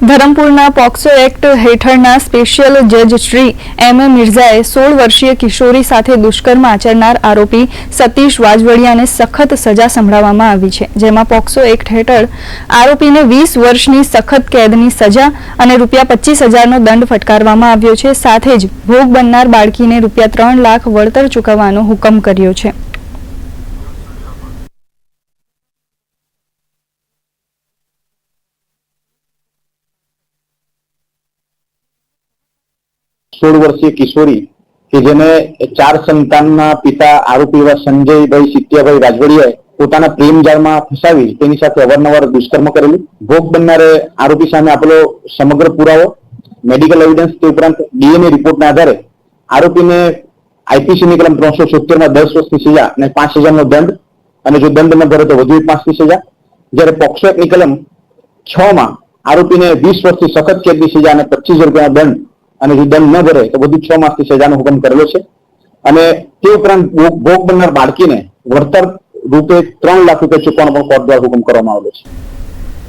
ધરમપુરના POCSO act હેઠળના special જજ શ્રી એમ મિર્ઝાએ સોળ વર્ષીય કિશોરી સાથે દુષ્કર્મ આચરનાર આરોપી સતીશ વાજવડિયાને સખત સજા સંભળાવવામાં આવી છે, જેમાં પોક્સો એક્ટ હેઠળ આરોપીને વીસ વર્ષની સખત કેદની સજા અને રૂપિયા પચીસ હજારનો દંડ ફટકારવામાં આવ્યો છે, સાથે જ ભોગ બનનાર બાળકીને રૂપિયા ત્રણ લાખ વળતર ચૂકવવાનો હુકમ કર્યો છે. સોળ વર્ષીય કિશોરી કે જેને ચાર સંતાનના પિતા આરોપી એવા સંજયભાઈ સિત્યાભાઈ રાજવડિયાએ પોતાના પ્રેમ જાળમાં ફસાવી તેની સાથે અવારનવાર દુષ્કર્મ કરેલું. ભોગ બનનારે આરોપી સામે આપેલો સમગ્ર પુરાવો મેડિકલ એવિડન્સ તે ઉપરાંત ડીએનએ રિપોર્ટના આધારે આરોપીને આઈપીસીની કલમ ત્રણસો સિત્તેરમાં દસ વર્ષની સજા અને પાંચ હજારનો દંડ અને જો દંડ ન ભરે તો વધુ પાંચની સજા. જ્યારે પોક્સો એક્ટની કલમ છ માં આરોપીને વીસ વર્ષથી સખત કેદની સજા અને પચીસ રૂપિયાનો દંડ અને જો દંડ ન ભરે તો વધુ છ માસની સજાનો હુકમ કરેલો છે. અને તે ઉપરાંત ભોગ ભોગ બનનાર બાળકીને વળતર રૂપે ત્રણ લાખ રૂપિયા ચૂકવવાનો પણ કોર્ટ દ્વારા હુકમ કરવામાં આવેલો છે.